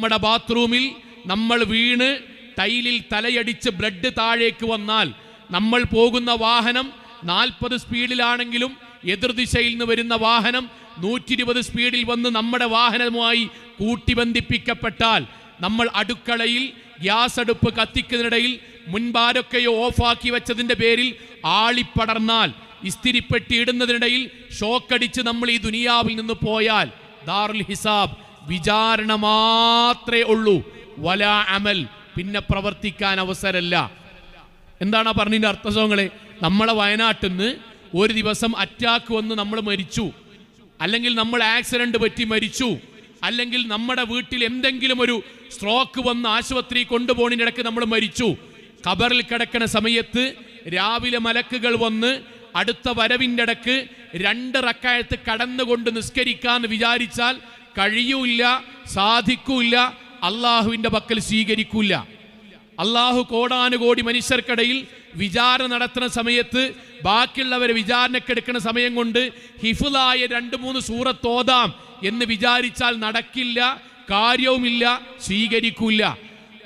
നമ്മുടെ ബാത്റൂമിൽ നമ്മൾ വീണ് ടൈലിൽ തലയടിച്ച് ബ്ലഡ് താഴേക്ക് വന്നാൽ നമ്മൾ പോകുന്ന വാഹനം നാൽപ്പത് സ്പീഡിലാണെങ്കിലും എതിർദിശയിൽ നിന്ന് വരുന്ന വാഹനം നൂറ്റി ഇരുപത് സ്പീഡിൽ വന്ന് നമ്മുടെ വാഹനവുമായി കൂട്ടിബന്ധിപ്പിക്കപ്പെട്ടാൽ നമ്മൾ അടുക്കളയിൽ ഗ്യാസ് അടുപ്പ് കത്തിക്കുന്നതിനിടയിൽ മുൻപാരൊക്കെയോ ഓഫാക്കി വെച്ചതിന്റെ പേരിൽ ആളിപ്പടർന്നാൽ ഇസ്തിരിപ്പെട്ടി ഇടുന്നതിനിടയിൽ ഷോക്കടിച്ച് നമ്മൾ ഈ ദുനിയാവിൽ നിന്ന് പോയാൽ ദാറുൽ ഹിസാബ് വിചാരണ മാത്രമേ ഉള്ളൂ. വല അമൽ. പിന്നെ പ്രവർത്തിക്കാൻ അവസരമല്ല. എന്താണ് പറഞ്ഞതിന്റെ അർത്ഥസോങ്ങളെ നമ്മളെ വയനാട്ടിൽ നിന്ന് ഒരു ദിവസം അറ്റാക്ക് വന്ന് നമ്മൾ മരിച്ചു. അല്ലെങ്കിൽ നമ്മൾ ആക്സിഡന്റ് പറ്റി മരിച്ചു. അല്ലെങ്കിൽ നമ്മുടെ വീട്ടിൽ എന്തെങ്കിലും ഒരു സ്ട്രോക്ക് വന്ന് ആശുപത്രി കൊണ്ടുപോകുന്നതിനിടയ്ക്ക് നമ്മൾ മരിച്ചു. ഖബറിൽ കിടക്കുന്ന സമയത്ത് രാവിലെ മലക്കുകൾ വന്ന് അടുത്ത വരവിന്റെ ഇടയ്ക്ക് രണ്ട് റക്കായത്ത് കടന്നുകൊണ്ട് നിസ്കരിക്കാന്ന് വിചാരിച്ചാൽ കഴിയൂല സാധിക്കൂല്ല അള്ളാഹുവിന്റെ പക്കൽ സ്വീകരിക്കൂല അള്ളാഹു കോടാനുകോടി മനുഷ്യർക്കിടയിൽ വിചാരണ നടത്തുന്ന സമയത്ത് ബാക്കിയുള്ളവരെ വിചാരണക്കെടുക്കുന്ന സമയം കൊണ്ട് ഹിഫുലായ രണ്ട് മൂന്ന് സൂറത്തോതാം എന്ന് വിചാരിച്ചാൽ നടക്കില്ല കാര്യവുമില്ല സ്വീകരിക്കൂല്ല.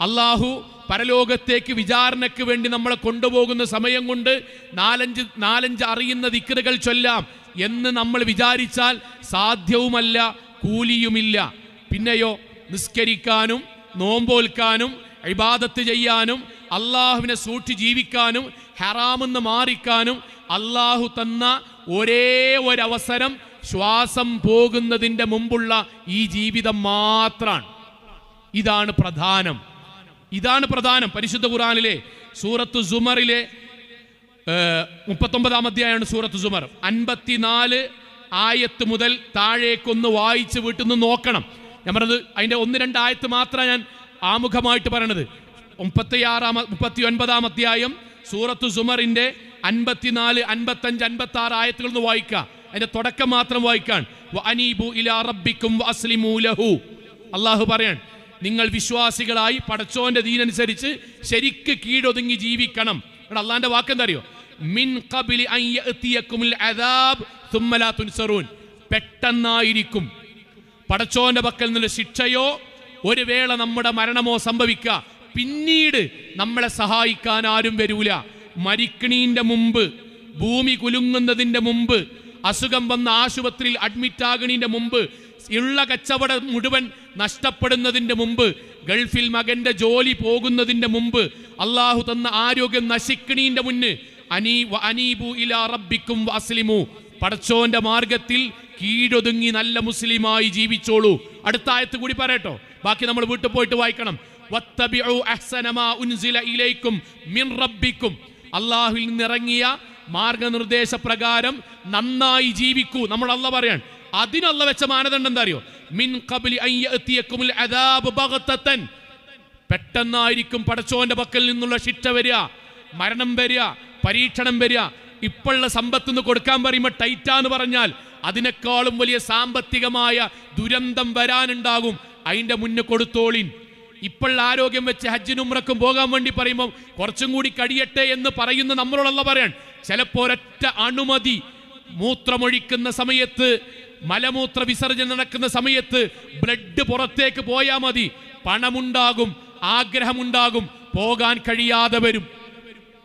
അള്ളാഹു പരലോകത്തേക്ക് വിചാരണയ്ക്ക് വേണ്ടി നമ്മളെ കൊണ്ടുപോകുന്ന സമയം കൊണ്ട് നാലഞ്ച് നാലഞ്ച് അറിയുന്ന ദിക്കറുകൾ ചൊല്ലാം എന്ന് നമ്മൾ വിചാരിച്ചാൽ സാധ്യവുമല്ല കൂലിയുമില്ല. പിന്നെയോ നിസ്കരിക്കാനും നോമ്പോൽക്കാനും ഇബാദത്ത് ചെയ്യാനും അള്ളാഹുവിനെ സൂക്ഷി ജീവിക്കാനും ഹറാമെന്ന് മാറിക്കാനും അള്ളാഹു തന്ന ഒരേ ഒരവസരം ശ്വാസം പോകുന്നതിന്റെ മുമ്പുള്ള ഈ ജീവിതം മാത്രമാണ് ഇതാണ് പ്രധാനം. ഇതാണ് പ്രധാനം. പരിശുദ്ധ ഖുറാനിലെ സൂറത്ത് സുമറിലെ മുപ്പത്തൊമ്പതാം അധ്യായമാണ് സൂറത്ത് സുമർ. അൻപത്തിനാല് ആയത്ത് മുതൽ താഴേക്കൊന്ന് വായിച്ച് വീട്ടിൽ നിന്ന് നോക്കണം. ഞാൻ പറഞ്ഞത് അതിന്റെ ഒന്ന് രണ്ട് ആയത്ത് മാത്രമാണ് ഞാൻ ആമുഖമായിട്ട് പറയണത്. മുപ്പത്തിയാറാം മുപ്പത്തി ഒൻപതാം അധ്യായം സൂറത്ത് സുമറിന്റെ അൻപത്തിനാല് അൻപത്തഞ്ച് അൻപത്തി ആറ് ആയത്തുകൾ ഒന്ന് വായിക്കാം അതിന്റെ തുടക്കം മാത്രം വായിക്കാൻ. ഇലാ റബ്ബിക്കും അള്ളാഹു പറയാൻ നിങ്ങൾ വിശ്വാസികളായി പടച്ചോന്റെ ദീനനുസരിച്ച് ശരിക്ക് കീഴൊതുങ്ങി ജീവിക്കണം. അള്ളാന്റെ വാക്കെന്താ അറിയോ? മിൻ യഅതിയക്കുമുൽ അദാബ് സുമ്മ ലാ തുൻസറൂൻ. പെട്ടെന്നായിരിക്കും. പടച്ചോന്റെ പക്കൽ നിന്ന് ശിക്ഷയോ ഒരു വേള നമ്മുടെ മരണമോ സംഭവിക്കുക പിന്നീട് നമ്മളെ സഹായിക്കാൻ ആരും വരൂല. മരിക്കണീന്റെ മുമ്പ് ഭൂമി കുലുങ്ങുന്നതിന്റെ മുമ്പ് അസുഖം വന്ന ആശുപത്രിയിൽ അഡ്മിറ്റ് ആകണീന്റെ മുമ്പ് ഉള്ള കച്ചവടം മുഴുവൻ നഷ്ടപ്പെടുന്നതിന്റെ മുമ്പ് ഗൾഫിൽ മകന്റെ ജോലി പോകുന്നതിന്റെ മുമ്പ് അള്ളാഹു തന്ന ആരോഗ്യം നശിക്കണീന്റെ മുന്ന് ഇലാ റബ്ബിക്കും പടച്ചോന്റെ മാർഗത്തിൽ കീഴൊതുങ്ങി നല്ല മുസ്ലിമായി ജീവിച്ചോളൂ. അടുത്ത ആയത്ത് കൂടി പറയട്ടോ. ബാക്കി നമ്മൾ വീട്ടിൽ പോയിട്ട് വായിക്കണം. മിൻ റബ്ബിക്കും. അള്ളാഹുവിൽ നിന്നിറങ്ങിയ മാർഗനിർദ്ദേശ പ്രകാരം നന്നായി ജീവിക്കൂ. നമ്മൾ അല്ല പറയാൻ അതിനല്ല വെച്ച മാനദണ്ഡം എന്താ അറിയോ മിൻ ബഗ്തതൻ. പെട്ടെന്നായിരിക്കും പടച്ചോന്റെ പക്കൽ നിന്നുള്ള ശിക്ഷ വരിക. മരണം വരിക. പരീക്ഷണം വരിക. ഇപ്പോഴുള്ള സമ്പത്ത് നിന്ന് കൊടുക്കാൻ പറയുമ്പോൾ ടൈറ്റാന്ന് പറഞ്ഞാൽ അതിനേക്കാളും വലിയ സാമ്പത്തികമായ ദുരന്തം വരാനുണ്ടാകും. അതിന്റെ മുന്നേ കൊടുത്തോളിൻ. ഇപ്പോഴുള്ള ആരോഗ്യം വെച്ച് ഹജ്ജിനും ഉംറക്കും പോകാൻ വേണ്ടി പറയുമ്പോൾ കുറച്ചും കൂടി കഴിയട്ടെ എന്ന് പറയുന്ന നമ്മളോടല്ല പറയാൻ. ചിലപ്പോൾ ഒരൊറ്റ അണുമതി മൂത്രമൊഴിക്കുന്ന സമയത്ത് മലമൂത്ര വിസർജനം നടക്കുന്ന സമയത്ത് ബ്ലഡ് പുറത്തേക്ക് പോയാൽ മതി. പണമുണ്ടാകും ആഗ്രഹമുണ്ടാകും പോകാൻ കഴിയാതെ വരും.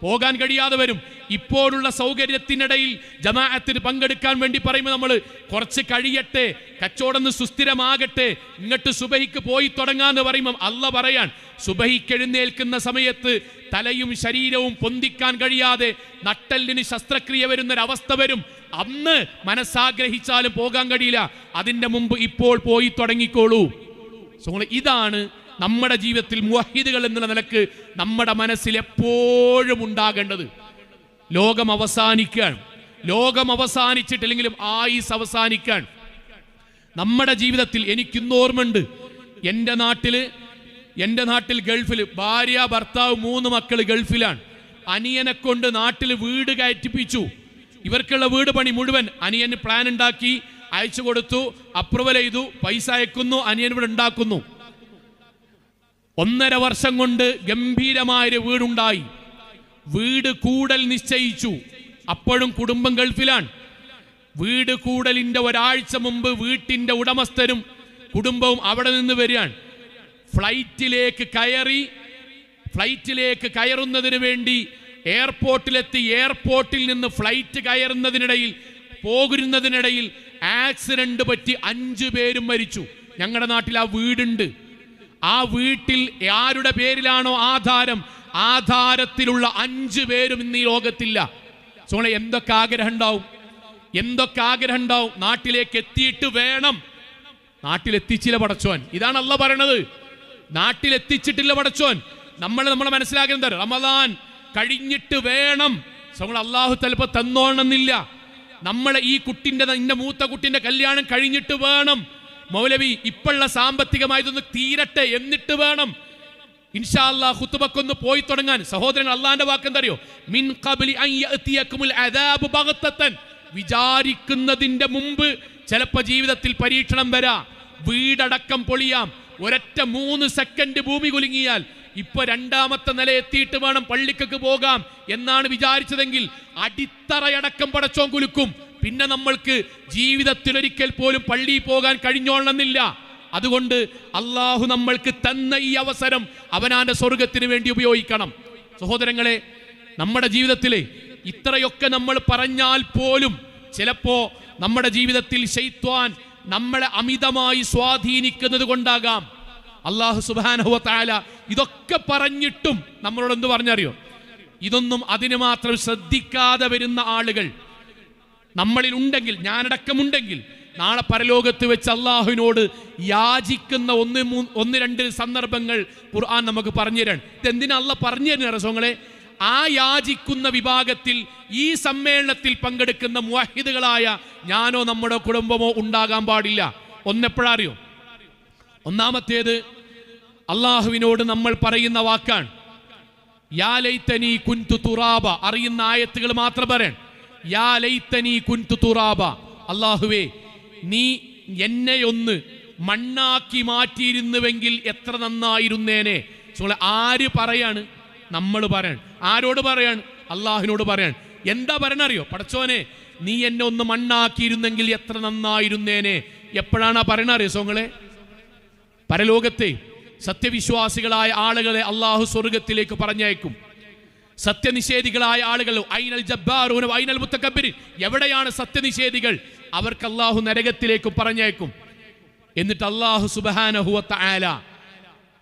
പോകാൻ കഴിയാതെ വരും. ഇപ്പോഴുള്ള സൗകര്യത്തിനിടയിൽ ജമാഅത്തിന് പങ്കെടുക്കാൻ വേണ്ടി പറയുമ്പോൾ നമ്മൾ കുറച്ച് കഴിയട്ടെ കച്ചവടം സുസ്ഥിരമാകട്ടെ ഇങ്ങോട്ട് സുബഹിക്ക് പോയി തുടങ്ങാന്ന് പറയുമ്പോൾ അല്ല പറയാൻ. സുബഹിക്ക് എഴുന്നേൽക്കുന്ന സമയത്ത് തലയും ശരീരവും പൊന്തിക്കാൻ കഴിയാതെ നട്ടലിന് ശസ്ത്രക്രിയ വരുന്നൊരവസ്ഥ വരും. അന്ന് മനസ്സാഗ്രഹിച്ചാലും പോകാൻ കഴിയില്ല. അതിന്റെ മുമ്പ് ഇപ്പോൾ പോയി തുടങ്ങിക്കോളൂ. ഇതാണ് നമ്മുടെ ജീവിതത്തിൽ മുഹിദുകൾ എന്നുള്ള നിലയ്ക്ക് നമ്മുടെ മനസ്സിൽ എപ്പോഴും ഉണ്ടാകേണ്ടത്. ലോകം അവസാനിക്കാൻ ലോകം അവസാനിച്ചിട്ടില്ലെങ്കിലും ആയിസ് അവസാനിക്കാൻ. നമ്മുടെ ജീവിതത്തിൽ എനിക്കിന്ന് ഓർമ്മയുണ്ട്. എന്റെ നാട്ടിൽ എന്റെ നാട്ടിൽ ഗൾഫിൽ ഭാര്യ ഭർത്താവ് മൂന്ന് മക്കൾ ഗൾഫിലാണ്. അനിയനെ കൊണ്ട് നാട്ടിൽ വീട് കയറ്റിപ്പിച്ചു. ഇവർക്കുള്ള വീട് പണി മുഴുവൻ അനിയന് പ്ലാൻ ഉണ്ടാക്കി അയച്ചു കൊടുത്തു അപ്രൂവൽ ചെയ്തു പൈസ അയക്കുന്നു അനിയൻ ഇവിടെ ഉണ്ടാക്കുന്നു. ഒന്നര വർഷം കൊണ്ട് ഗംഭീരമായൊരു വീടുണ്ടായി. വീട് കൂടൽ നിശ്ചയിച്ചു. അപ്പോഴും കുടുംബം ഗൾഫിലാണ്. വീട് കൂടലിന്റെ ഒരാഴ്ച മുമ്പ് വീട്ടിന്റെ ഉടമസ്ഥരും കുടുംബവും അവിടെ നിന്ന് വരികയാണ്. ഫ്ലൈറ്റിലേക്ക് കയറി ഫ്ലൈറ്റിലേക്ക് കയറുന്നതിന് വേണ്ടി എയർപോർട്ടിലെത്തി എയർപോർട്ടിൽ നിന്ന് ഫ്ലൈറ്റ് കയറുന്നതിനിടയിൽ പോകുന്നതിനിടയിൽ ആക്സിഡന്റ് പറ്റി അഞ്ചു പേരും മരിച്ചു. ഞങ്ങളുടെ നാട്ടിൽ ആ വീടുണ്ട്. ആ വീട്ടിൽ ആരുടെ പേരിലാണോ ആധാരം? ആധാരത്തിലുള്ള അഞ്ചു പേരും ഇന്ന് ഈ ലോകത്തില്ല. സോളെ എന്തൊക്കെ ആഗ്രഹം ഉണ്ടാവും? എന്തൊക്കെ ആഗ്രഹം ഉണ്ടാവും? നാട്ടിലേക്ക് എത്തിയിട്ട് വേണം. നാട്ടിലെത്തിച്ചില്ല പടച്ചോൻ. ഇതാണ് അല്ല പറയണത്. നാട്ടിലെത്തിച്ചിട്ടില്ല പടച്ചോൻ. നമ്മൾ നമ്മളെ മനസ്സിലാക്കുന്നത് റമദാൻ കഴിഞ്ഞിട്ട് വേണം. നമ്മൾ അള്ളാഹു ചിലപ്പോ തന്നോണമെന്നില്ല നമ്മളെ ഈ കുട്ടിന്റെ നിന്റെ മൂത്ത കുട്ടിന്റെ കല്യാണം കഴിഞ്ഞിട്ട് വേണം. മൗലവി ഇപ്പോഴുള്ള സാമ്പത്തികമായതൊന്ന് തീരട്ടെ എന്നിട്ട് വേണം. ഇൻഷാ ഹുത്തുബക്കൊന്ന് പോയി തുടങ്ങാൻ. സഹോദരൻ അള്ളാന്റെ വാക്ക് എന്തറിയോ മിൻ വിചാരിക്കുന്നതിന്റെ മുമ്പ് ചിലപ്പോ ജീവിതത്തിൽ പരീക്ഷണം വരാ. വീടടക്കം പൊളിയാം. ഒരൊറ്റ മൂന്ന് സെക്കൻഡ് ഭൂമി കുലുങ്ങിയാൽ ഇപ്പൊ രണ്ടാമത്തെ നില എത്തിയിട്ട് വേണം പള്ളിക്കൊക്കെ പോകാം എന്നാണ് വിചാരിച്ചതെങ്കിൽ അടിത്തറയടക്കം പടച്ചോൻ കുലുക്കും. പിന്നെ നമ്മൾക്ക് ജീവിതത്തിൽ ഒരിക്കൽ പോലും പള്ളിയിൽ പോകാൻ കഴിഞ്ഞോളണമെന്നില്ല. അതുകൊണ്ട് അള്ളാഹു നമ്മൾക്ക് തന്ന ഈ അവസരം അവനാന്റെ സ്വർഗത്തിന് വേണ്ടി ഉപയോഗിക്കണം. സഹോദരങ്ങളെ നമ്മുടെ ജീവിതത്തിലെ ഇത്രയൊക്കെ നമ്മൾ പറഞ്ഞാൽ പോലും ചിലപ്പോ നമ്മുടെ ജീവിതത്തിൽ ശൈത്വാൻ നമ്മളെ അമിതമായി സ്വാധീനിക്കുന്നത് കൊണ്ടാകാം. അള്ളാഹു സുബാനഹുല ഇതൊക്കെ പറഞ്ഞിട്ടും നമ്മളോട് എന്ത് പറഞ്ഞറിയോ? ഇതൊന്നും അതിന് മാത്രം ശ്രദ്ധിക്കാതെ വരുന്ന ആളുകൾ നമ്മളിൽ ഉണ്ടെങ്കിൽ ഞാനടക്കമുണ്ടെങ്കിൽ നാളെ പരലോകത്ത് വെച്ച് അള്ളാഹുവിനോട് യാചിക്കുന്ന ഒന്ന് ഒന്ന് രണ്ട് സന്ദർഭങ്ങൾ ഖുർആൻ നമുക്ക് പറഞ്ഞു തരാൻ ഇതെന്തിനാ അള്ള പറഞ്ഞു തരുന്ന രസങ്ങളെ ആ യാചിക്കുന്ന വിഭാഗത്തിൽ ഈ സമ്മേളനത്തിൽ പങ്കെടുക്കുന്ന മുഹിദുകളായ ഞാനോ നമ്മുടെ കുടുംബമോ ഉണ്ടാകാൻ പാടില്ല. ഒന്നെപ്പോഴറിയോ ഒന്നാമത്തേത് അള്ളാഹുവിനോട് നമ്മൾ പറയുന്ന വാക്കാണ്. യാ ലൈത്തനി കുൻതു തുറാബ. അറിയുന്ന ആയത്തുകൾ മാത്രം പറയാൻ യാ തുറാബ. അള്ളാഹുവേ നീ എന്നെ ഒന്ന് മണ്ണാക്കി മാറ്റിയിരുന്നുവെങ്കിൽ എത്ര നന്നായിരുന്നേനെ? ആര് പറയാണ്? നമ്മൾ പറയാണ്. ആരോട് പറയാണ്? അള്ളാഹുവിനോട് പറയാണ്. എന്താ പറയണറിയോ? പടച്ചോനെ നീ എന്നെ ഒന്ന് മണ്ണാക്കിയിരുന്നെങ്കിൽ എത്ര നന്നായിരുന്നേനെ? എപ്പോഴാണ് ആ പറയണറിയോ സോങ്ങളെ? പരലോകത്തെ സത്യവിശ്വാസികളായ ആളുകളെ അള്ളാഹു സ്വർഗത്തിലേക്ക് പറഞ്ഞയക്കും. സത്യനിഷേധികളായ ആളുകൾ ഐനൽ ജബ്ബാറൂന ഐനൽ മുത്തക്കബിരി എവിടെയാണ് സത്യനിഷേധികൾ? അവർക്ക് അള്ളാഹു നരകത്തിലേക്ക് പറഞ്ഞേക്കും എന്നിട്ട് അള്ളാഹു സുബഹാനഹുവത്ത ആല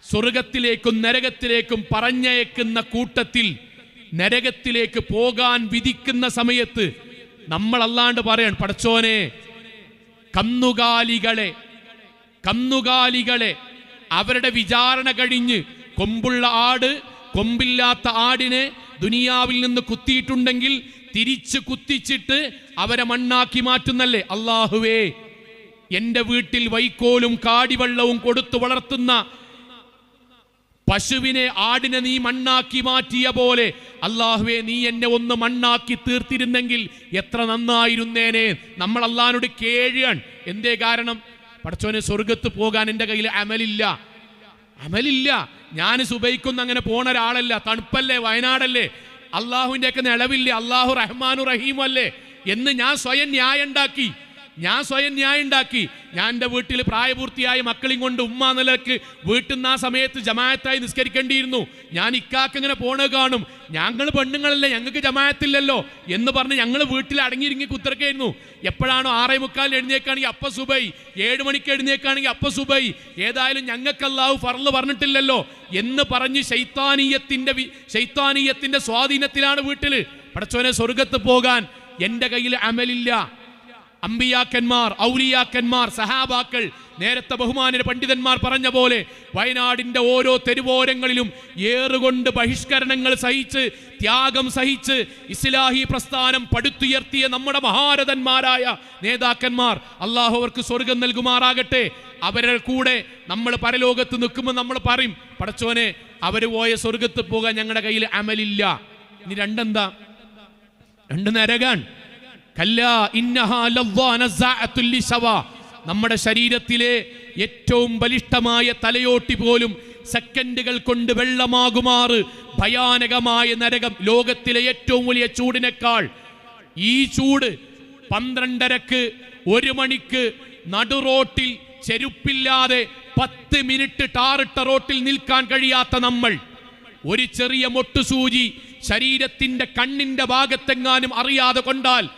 സ്വർഗത്തിലേക്കും നരകത്തിലേക്കും പറഞ്ഞയക്കുന്ന കൂട്ടത്തിൽ നരകത്തിലേക്ക് പോകാൻ വിധിക്കുന്ന സമയത്ത് നമ്മൾ അല്ലാണ്ട് പറയാൻ പടച്ചോനെ കന്നുകാലികളെ കന്നുകാലികളെ അവരുടെ വിചാരണ കഴിഞ്ഞ് കൊമ്പുള്ള ആട് കൊമ്പില്ലാത്ത ആടിനെ ദുനിയാവിൽ നിന്ന് കുത്തിയിട്ടുണ്ടെങ്കിൽ തിരിച്ച് കുത്തിച്ചിട്ട് അവരെ മണ്ണാക്കി മാറ്റുന്നല്ലേ? അള്ളാഹുവേ എന്റെ വീട്ടിൽ വൈക്കോലും കാടിവെള്ളവും കൊടുത്തു വളർത്തുന്ന പശുവിനെ ആടിനെ നീ മണ്ണാക്കി മാറ്റിയ പോലെ അള്ളാഹുവെ നീ എന്നെ ഒന്ന് മണ്ണാക്കി തീർത്തിരുന്നെങ്കിൽ എത്ര നന്നായിരുന്നേനെ? നമ്മൾ അള്ളഹാനോട് കേഴുകയാണ് എന്തേ കാരണം? പടച്ചോനെ സ്വർഗത്ത് പോകാൻ എന്റെ കയ്യിൽ അമലില്ല. അമലില്ല. ഞാൻ സുബൈക്കൊന്നും അങ്ങനെ പോണ ഒരാളല്ല. തണുപ്പല്ലേ വയനാടല്ലേ? അള്ളാഹുവിന്റെയൊക്കെ നിലവില്ലേ? അള്ളാഹു റഹ്മാനു റഹീമല്ലേ എന്ന് ഞാൻ സ്വയം ന്യായം ഉണ്ടാക്കി ഞാൻ സ്വയം ന്യായം ഉണ്ടാക്കി. ഞാൻ എന്റെ വീട്ടിൽ പ്രായപൂർത്തിയായ മക്കളും കൊണ്ട് ഉമ്മ നിലയ്ക്ക് വീട്ടിൽ നിന്ന് ആ സമയത്ത് ജമായത്തായി നിസ്കരിക്കേണ്ടിയിരുന്നു. ഞാൻ ഇക്കാക്കിങ്ങനെ പോണ കാണും. ഞങ്ങൾ പെണ്ണുങ്ങളല്ലേ ഞങ്ങൾക്ക് ജമായത്തില്ലല്ലോ എന്ന് പറഞ്ഞ് ഞങ്ങൾ വീട്ടിൽ അടങ്ങിയിരുങ്ങി കുത്തിറക്കായിരുന്നു എപ്പോഴാണോ ആറേ മുക്കാലിന് എഴുന്നേക്കാണെങ്കിൽ അപ്പ സുബൈ ഏഴ് മണിക്ക് എഴുന്നേക്കാണെങ്കിൽ അപ്പ സുബൈ ഏതായാലും ഞങ്ങൾക്ക് ഫറന്ന് പറഞ്ഞിട്ടില്ലല്ലോ എന്ന് പറഞ്ഞ് ശൈത്താനീയത്തിന്റെ ശൈത്താനീയത്തിന്റെ സ്വാധീനത്തിലാണ് വീട്ടിൽ പടച്ചോനെ സ്വർഗത്ത് പോകാൻ എന്റെ കയ്യിൽ അമലില്ല. അമ്പിയാക്കന്മാർ ഔലിയാക്കന്മാർ സഹാബാക്കൾ നേരത്തെ ബഹുമാന പണ്ഡിതന്മാർ പറഞ്ഞ പോലെ വയനാടിന്റെ ഓരോ തെരുവോരങ്ങളിലും ഏറുകൊണ്ട് ബഹിഷ്കരണങ്ങൾ സഹിച്ച് ത്യാഗം സഹിച്ച് ഇസ്ലാഹി പ്രസ്ഥാനം പടുത്തുയർത്തിയ നമ്മുടെ മഹാരഥന്മാരായ നേതാക്കന്മാർ അള്ളാഹു അവർക്ക് സ്വർഗം നൽകുമാറാകട്ടെ. അവരുടെ കൂടെ നമ്മൾ പരലോകത്ത് നിൽക്കുമ്പോൾ നമ്മൾ പറയും പടച്ചോനെ അവർ പോയ സ്വർഗത്ത് പോകാൻ ഞങ്ങളുടെ കയ്യിൽ അമലില്ല. ഇനി രണ്ടെന്താ? രണ്ട് നരകാൻ നമ്മുടെ ശരീരത്തിലെ ഏറ്റവും ബലിഷ്ഠമായ തലയോട്ടി പോലും സെക്കൻഡുകൾ കൊണ്ട് വെള്ളമാകുമാറ് ഭയാനകമായ നരകം ലോകത്തിലെ ഏറ്റവും വലിയ ചൂടിനേക്കാൾ. ഈ ചൂട് പന്ത്രണ്ടരക്ക് ഒരു മണിക്ക് നടുറോട്ടിൽ ചെരുപ്പില്ലാതെ പത്ത് മിനിറ്റ് ടാറിട്ട റോട്ടിൽ നിൽക്കാൻ കഴിയാത്ത നമ്മൾ. ഒരു ചെറിയ മൊട്ടുസൂചി ശരീരത്തിന്റെ കണ്ണിന്റെ ഭാഗത്തെങ്ങാനും അറിയാതെ കൊണ്ടാൽ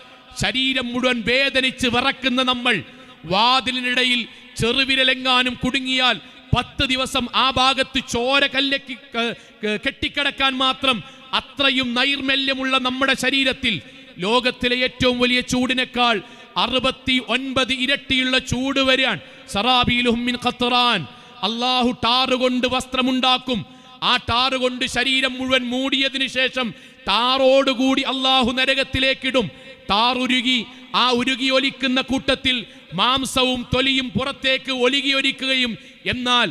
ശരീരം മുഴുവൻ വേദനിച്ച് വിറക്കുന്ന നമ്മൾ വാതിലിനിടയിൽ ചെറുവിരലെങ്ങാനും കുടുങ്ങിയാൽ പത്ത് ദിവസം ആ ഭാഗത്ത് ചോര കല്ലക്കി കെട്ടിക്കടക്കാൻ മാത്രം അത്രയും നൈർമല്യമുള്ള നമ്മുടെ ശരീരത്തിൽ ലോകത്തിലെ ഏറ്റവും വലിയ ചൂടിനേക്കാൾ അറുപത്തി ഒൻപത് ഇരട്ടിയുള്ള ചൂട് വരാൻ സറാബിൻ ഖത്തറാൻ അള്ളാഹു ടാറ് കൊണ്ട് വസ്ത്രമുണ്ടാക്കും. ആ ടാറ് കൊണ്ട് ശരീരം മുഴുവൻ മൂടിയതിനു ശേഷം ടാറോടുകൂടി അള്ളാഹു നരകത്തിലേക്കിടും. ടാറുരുകി ആ ഉരുകി ഒലിക്കുന്ന കൂട്ടത്തിൽ മാംസവും തൊലിയും പുറത്തേക്ക് ഒലുകി ഒലിക്കുകയും എന്നാൽ.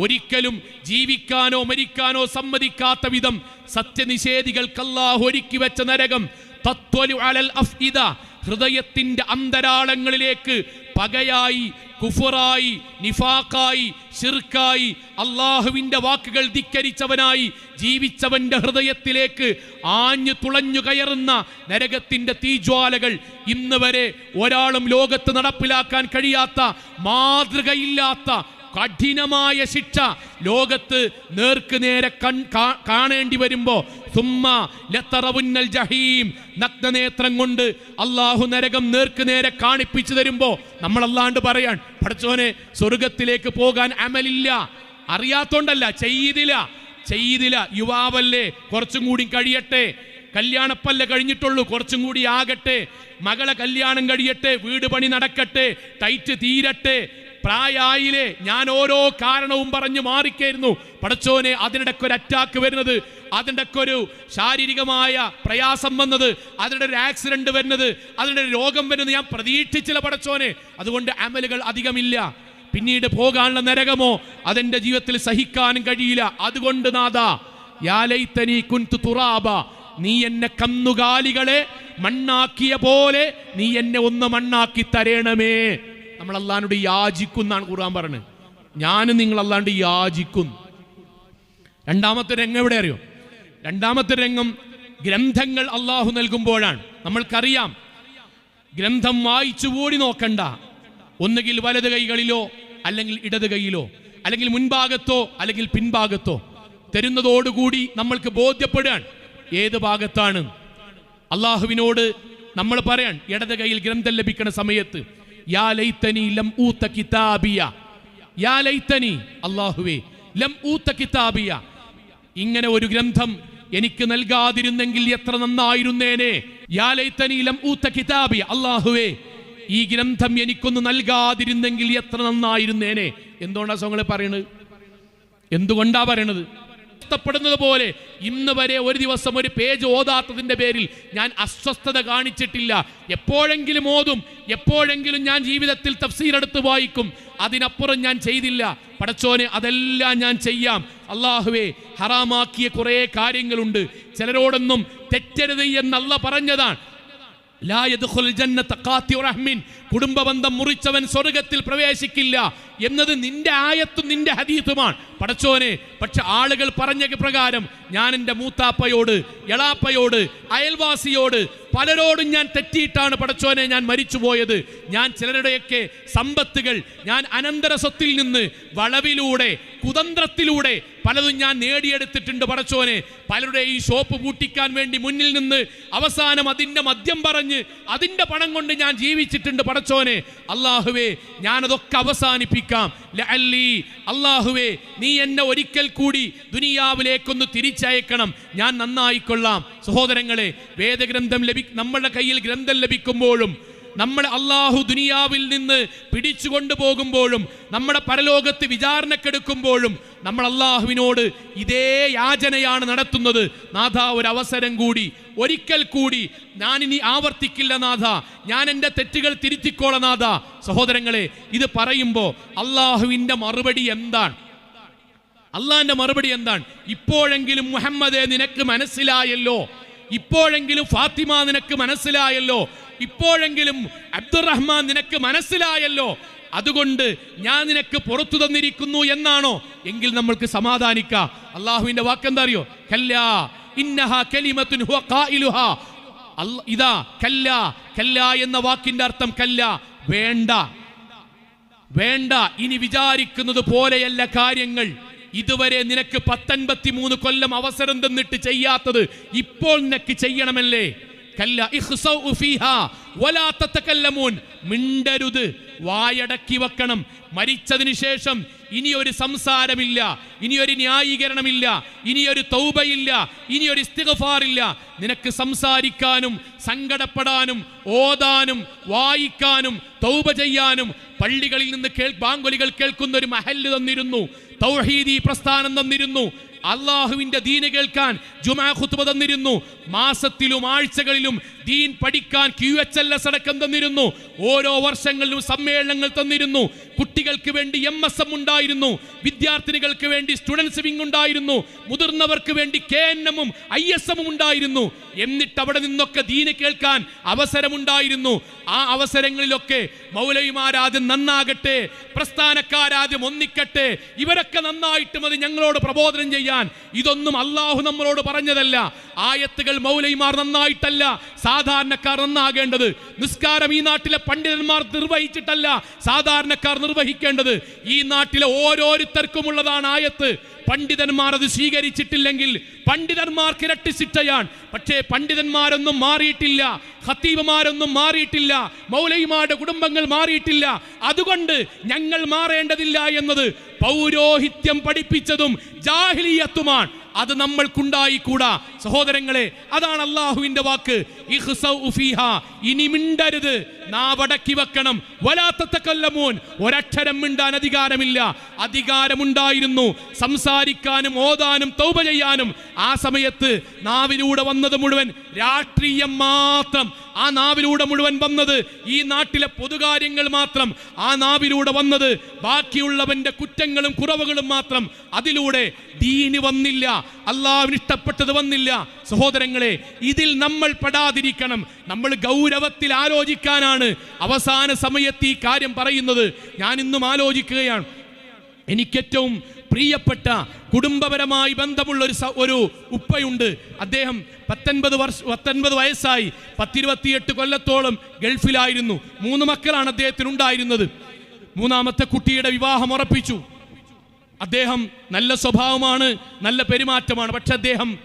ഒരിക്കലും ജീവിക്കാനോ മരിക്കാനോ സമ്മതിക്കാത്ത വിധം സത്യനിഷേധികൾക്ക് അല്ലാഹു ഒരുക്കി വെച്ച നരകം തത്വലു അലൽ അഫ്ഇദ ഹൃദയത്തിന്റെ അന്തരാളങ്ങളിലേക്ക് പകയായി കുഫറായി നിഫാക്കായി ഷിർക്കായി അള്ളാഹുവിന്റെ വാക്കുകൾ ധിക്കരിച്ചവനായി ജീവിച്ചവന്റെ ഹൃദയത്തിലേക്ക് ആഞ്ഞു തുളഞ്ഞു കയറുന്ന നരകത്തിന്റെ തീജ്വാലകൾ ഇന്ന് വരെ ഒരാളും ലോകത്ത് നടപ്പിലാക്കാൻ കഴിയാത്ത മാതൃകയില്ലാത്ത കഠിനമായ ശിക്ഷ ലോകത്ത് നേർക്ക് നേരെ കൺ കാണേണ്ടി വരുമ്പോ സുമ്മ ലത്തറവുന്നൽ ജഹീം. നഗ്നനേത്രം കൊണ്ട് അള്ളാഹു നരകം നേർക്ക് നേരെ കാണിപ്പിച്ചു നമ്മൾ അല്ലാണ്ട് പറയാൻ പഠിച്ചോനെ സ്വർഗത്തിലേക്ക് പോകാൻ അമലില്ല. അറിയാത്തോണ്ടല്ല ചെയ്തില്ല. ചെയ്തില്ല യുവാവല്ലേ കുറച്ചും കൂടി കഴിയട്ടെ. കല്യാണപ്പല്ല കഴിഞ്ഞിട്ടുള്ളൂ കുറച്ചും കൂടി ആകട്ടെ. മകളെ കല്യാണം കഴിയട്ടെ വീട് പണി നടക്കട്ടെ ടൈറ്റ് തീരട്ടെ. പ്രായായില്ലേ? ഞാൻ ഓരോ കാരണവും പറഞ്ഞു മാറിക്കായിരുന്നു പടച്ചോനെ അതിനിടയ്ക്ക് ഒരു അറ്റാക്ക് വരുന്നത്. അതിനിടയ്ക്ക് ഒരു ശാരീരികമായ പ്രയാസം വന്നത്. അതിനിടെ ഒരു ആക്സിഡന്റ് വരുന്നത്. അതിനിടെ രോഗം വരുന്നത് ഞാൻ പ്രതീക്ഷിച്ചില്ല പടച്ചോനെ. അതുകൊണ്ട് അമലുകൾ അധികമില്ല. പിന്നീട് പോകാനുള്ള നരകമോ അതെന്റെ ജീവിതത്തിൽ സഹിക്കാനും കഴിയില്ല. അതുകൊണ്ട് യാലൈത്തനി കുൻതു തുറാബ നീ എന്നെ കന്നുകാലികളെ മണ്ണാക്കിയ പോലെ നീ എന്നെ ഒന്ന് മണ്ണാക്കി തരണമേ. നമ്മൾ അള്ളഹാനോട് യാചിക്കുന്നാണ് ഖുർആൻ പറഞ്ഞത് ഞാനും നിങ്ങൾ അല്ലാണ്ട് യാചിക്കും. രണ്ടാമത്തെ രംഗം എവിടെ അറിയോ? രണ്ടാമത്തെ രംഗം ഗ്രന്ഥങ്ങൾ അള്ളാഹു നൽകുമ്പോഴാണ്. നമ്മൾക്കറിയാം. ഗ്രന്ഥം വായിച്ചു കൂടി നോക്കണ്ട. ഒന്നുകിൽ വലത് കൈകളിലോ അല്ലെങ്കിൽ ഇടത് കൈയിലോ അല്ലെങ്കിൽ മുൻഭാഗത്തോ അല്ലെങ്കിൽ പിൻഭാഗത്തോ. തരുന്നതോടുകൂടി നമ്മൾക്ക് ബോധ്യപ്പെടാൻ ഏത് ഭാഗത്താണ്? അള്ളാഹുവിനോട് നമ്മൾ പറയാൻ ഇടത് കൈയിൽ ഗ്രന്ഥം ലഭിക്കുന്ന സമയത്ത് യാ ലം കിതാബിയ. യാ ലം കിതാബിയ. ഇങ്ങനെ ഒരു ഗ്രന്ഥം എനിക്ക് നൽകാതിരുന്നെങ്കിൽ എത്ര നന്നായിരുന്നേനെ. യാ ലം കിതാബിയ. അള്ളാഹുവേ ഈ ഗ്രന്ഥം എനിക്കൊന്ന് നൽകാതിരുന്നെങ്കിൽ എത്ര നന്നായിരുന്നേനെ. എന്തുകൊണ്ടാ സോങ്ങളെ പറയണത്? എന്തുകൊണ്ടാ പറയണത്? ഇഷ്ടപ്പെടുന്നത് പോലെ ഇന്ന് വരെ ഒരു ദിവസം ഒരു പേജ് ഓതാത്തതിന്റെ പേരിൽ ഞാൻ അസ്വസ്ഥത കാണിച്ചിട്ടില്ല. എപ്പോഴെങ്കിലും ഓതും എപ്പോഴെങ്കിലും ഞാൻ ജീവിതത്തിൽ തഫ്സീരെടുത്ത് വായിക്കും. അതിനപ്പുറം ഞാൻ ചെയ്തില്ല. പടച്ചോനെ അതെല്ലാം ഞാൻ ചെയ്യാം. അള്ളാഹുവേ ഹറാമാക്കിയ കുറേ കാര്യങ്ങളുണ്ട്. ചിലരോടൊന്നും തെറ്റരുത് എന്നല്ല പറഞ്ഞതാണ്. കുടുംബബന്ധം മുറിച്ചവൻ സ്വർഗത്തിൽ പ്രവേശിക്കില്ല എന്നത് നിന്റെ ആയത്തും നിന്റെ ഹദീത്തുമാണ് പടച്ചോനെ പക്ഷെ ആളുകൾ പറഞ്ഞ പ്രകാരം ഞാൻ എന്റെ മൂത്താപ്പയോട് എളാപ്പയോട് അയൽവാസിയോട് പലരോടും ഞാൻ തെറ്റിയിട്ടാണ് പടച്ചോനെ ഞാൻ മരിച്ചുപോയത്. ഞാൻ ചിലരുടെയൊക്കെ സമ്പത്തുകൾ ഞാൻ അനന്തര സ്വത്തിൽ നിന്ന് വളവിലൂടെ കുതന്ത്രത്തിലൂടെ പലതും ഞാൻ നേടിയെടുത്തിട്ടുണ്ട് പടച്ചോനെ. പലരുടെ ഈ ഷോപ്പ് പൂട്ടിക്കാൻ വേണ്ടി മുന്നിൽ നിന്ന് അവസാനം അതിന്റെ മദ്യം പറഞ്ഞ് അതിന്റെ പണം കൊണ്ട് ഞാൻ ജീവിച്ചിട്ടുണ്ട് പടച്ചോനെ. അള്ളാഹുവേ ഞാനതൊക്കെ അവസാനിപ്പിക്കാം. ലഅല്ലി അള്ളാഹുവേ നീ എന്നെ ഒരിക്കൽ കൂടി ദുനിയാവിലേക്കൊന്ന് തിരിച്ചയക്കണം. ഞാൻ നന്നായിക്കൊള്ളാം. സഹോദരങ്ങളെ വേദഗ്രന്ഥം ലഭി നമ്മളുടെ കയ്യിൽ ഗ്രന്ഥം ലഭിക്കുമ്പോഴും നമ്മളെ അള്ളാഹു ദുനിയാവിൽ നിന്ന് പിടിച്ചു കൊണ്ടുപോകുമ്പോഴും നമ്മുടെ പരലോകത്ത് വിചാരണക്കെടുക്കുമ്പോഴും നമ്മൾ അള്ളാഹുവിനോട് ഇതേ യാചനയാണ് നടത്തുന്നത്. നാഥ ഒരു അവസരം കൂടി ഒരിക്കൽ കൂടി ഞാൻ ഇനി ആവർത്തിക്കില്ല നാഥ ഞാൻ എന്റെ തെറ്റുകൾ തിരുത്തിക്കോള നാഥ. സഹോദരങ്ങളെ ഇത് പറയുമ്പോൾ അള്ളാഹുവിന്റെ മറുപടി എന്താണ്? അള്ളാഹിന്റെ മറുപടി എന്താണ്? ഇപ്പോഴെങ്കിലും മുഹമ്മദെ നിനക്ക് മനസ്സിലായല്ലോ? ഇപ്പോഴെങ്കിലും ഫാത്തിമ നിനക്ക് മനസ്സിലായല്ലോ? ഇപ്പോഴെങ്കിലും അബ്ദുറഹ്മാൻ നിനക്ക് മനസ്സിലായല്ലോ. അതുകൊണ്ട് ഞാൻ നിനക്ക് പുറത്തു തന്നിരിക്കുന്നു എന്നാണോ? എങ്കിൽ നമ്മൾക്ക് സമാധാനിക്കാം. അള്ളാഹുവിന്റെ വാക്കെന്താ അറിയോ കല്ലാ ഇന്നഹ കലിമത്തുൻ ഹുവ ഖായിലുഹ. ഇതാ കല്ല കല്ല എന്ന വാക്കിന്റെ അർത്ഥം കല്ല. വേണ്ട. വേണ്ട. ഇനി വിചാരിക്കുന്നത് പോലെയല്ല കാര്യങ്ങൾ. ഇതുവരെ നിനക്ക് പത്തൊൻപത്തി മൂന്ന് കൊല്ലം അവസരം തന്നിട്ട് ചെയ്യാത്തത് ഇപ്പോൾ നിനക്ക് ചെയ്യണമല്ലേ? കല്ല ഇഖ്സൗ ഫീഹാ വലാ തതകല്ലമൂൻ മിണ്ടരുത്. വായടക്കി വെക്കണം. മരിച്ചതിന് ശേഷം ഇനിയൊരു സംസാരമില്ല. ഇനിയൊരു ന്യായീകരണമില്ല. ഇനി ഒരു തൗബയില്ല. ഇനിയൊരു ഇസ്തിഗ്ഫാറില്ല. നിനക്ക് സംസാരിക്കാനും സങ്കടപ്പെടാനും ഓതാനും വായിക്കാനും തൗബ ചെയ്യാനും പള്ളികളിൽ നിന്ന് കേൾ ബാങ്കൊലികൾ കേൾക്കുന്ന ഒരു മഹല്ല് തന്നിരുന്നു. തൗഹീദി പ്രസ്ഥാനം തന്നിരുന്നു. അള്ളാഹുവിന്റെ ദീന് കേൾക്കാൻ ജുമാ ഖുത്ബ തന്നിരുന്നു. മാസത്തിലും ആഴ്ചകളിലും ദീൻ പഠിക്കാൻ ക്യു എച്ച് എൽ എസ് അടക്കം തന്നിരുന്നു. ഓരോ വർഷങ്ങളിലും സമ്മേളനങ്ങൾ തന്നിരുന്നു. കുട്ടികൾക്ക് വേണ്ടി എം എസ് എം ഉണ്ടായിരുന്നു. വിദ്യാർത്ഥിനികൾക്ക് വേണ്ടി സ്റ്റുഡൻസ് വിങ് ഉണ്ടായിരുന്നു. മുതിർന്നവർക്ക് വേണ്ടി കെ എൻ എമ്മും ഐ എസ് എമ്മും ഉണ്ടായിരുന്നു. എന്നിട്ട് അവിടെ നിന്നൊക്കെ ദീന കേൾക്കാൻ അവസരമുണ്ടായിരുന്നു. ആ അവസരങ്ങളിലൊക്കെ മൗലവിമാരാദ്യം നന്നാകട്ടെ പ്രസ്ഥാനക്കാരാദ്യം ഒന്നിക്കട്ടെ ഇവരൊക്കെ നന്നായിട്ട് മതി ഞങ്ങളോട് പ്രബോധനം ചെയ്യാൻ. ഇതൊന്നും അള്ളാഹു നമ്മളോട് പറഞ്ഞതല്ല. ആയത്തുകൾ മൗലൈമാർ നന്നായിട്ടല്ല. സാധാരണക്കാർ നന്നാകേണ്ടത്. നിസ്കാരം ഈ നാട്ടിലെ പണ്ഡിതന്മാർ നിർവഹിച്ചിട്ടല്ല. സാധാരണക്കാർ നിർവഹിക്കേണ്ടത് ഈ നാട്ടിലെ ഓരോരുത്തർക്കുമുള്ളതാണ് ആയത്ത്. പണ്ഡിതന്മാർ അത് സ്വീകരിച്ചിട്ടില്ലെങ്കിൽ പണ്ഡിതന്മാർക്ക് ഇരട്ടി ശിക്ഷയാൻ പക്ഷേ പണ്ഡിതന്മാരൊന്നും മാറിയിട്ടില്ല. ഖത്തീബുമാരൊന്നും മാറിയിട്ടില്ല. മൗലൈമാരുടെ കുടുംബങ്ങൾ മാറിയിട്ടില്ല. അതുകൊണ്ട് ഞങ്ങൾ മാറേണ്ടതില്ല എന്നത് പൗരോഹിത്യം പഠിപ്പിച്ചതും ജാഹിലിയത്തുമാണ്. അത് നമ്മൾക്കുണ്ടായിക്കൂടാ. സഹോദരങ്ങളെ അതാണ് അള്ളാഹുവിന്റെ വാക്ക്. ഇനി മിണ്ടരുത്. നാവടക്കി വെക്കണം. വലാത്തക്കല്ലമോൻ ഒരക്ഷരം മിണ്ടാൻ അധികാരമില്ല. അധികാരമുണ്ടായിരുന്നു. സംസാരിക്കാനും ഓതാനും തൗപ ചെയ്യാനും. ആ സമയത്ത് നാവിലൂടെ വന്നത് മുഴുവൻ രാഷ്ട്രീയം മാത്രം. ആ നാവിലൂടെ മുഴുവൻ വന്നത് ഈ നാട്ടിലെ പൊതുകാര്യങ്ങൾ മാത്രം. ആ നാവിലൂടെ വന്നത് ബാക്കിയുള്ളവന്റെ കുറ്റങ്ങളും കുറവുകളും മാത്രം. അതിലൂടെ ദീന് വന്നില്ല അള്ളാവിന് ഇഷ്ടപ്പെട്ടത് വന്നില്ല. സഹോദരങ്ങളെ ഇതിൽ നമ്മൾ പെടാതിരിക്കണം. നമ്മൾ ഗൗരവത്തിൽ ആലോചിക്കാനാണ് അവസാന സമയത്ത് ഈ കാര്യം പറയുന്നത്. ഞാൻ ഇന്നും ആലോചിക്കുകയാണ്. എനിക്കേറ്റവും പ്രിയപ്പെട്ട കുടുംബപരമായി ബന്ധമുള്ള ഒരു ഒരു ഉപ്പയുണ്ട്. അദ്ദേഹം പത്തൊൻപത് വർഷ പത്തൊൻപത് വയസ്സായി. പത്തിരുപത്തിയെട്ട് കൊല്ലത്തോളം ഗൾഫിലായിരുന്നു. മൂന്ന് മക്കളാണ് അദ്ദേഹത്തിന് ഉണ്ടായിരുന്നത് മൂന്നാമത്തെ കുട്ടിയുടെ വിവാഹം ഉറപ്പിച്ചു. അദ്ദേഹം നല്ല സ്വഭാവമാണ് നല്ല പെരുമാറ്റമാണ്. പക്ഷെ അദ്ദേഹം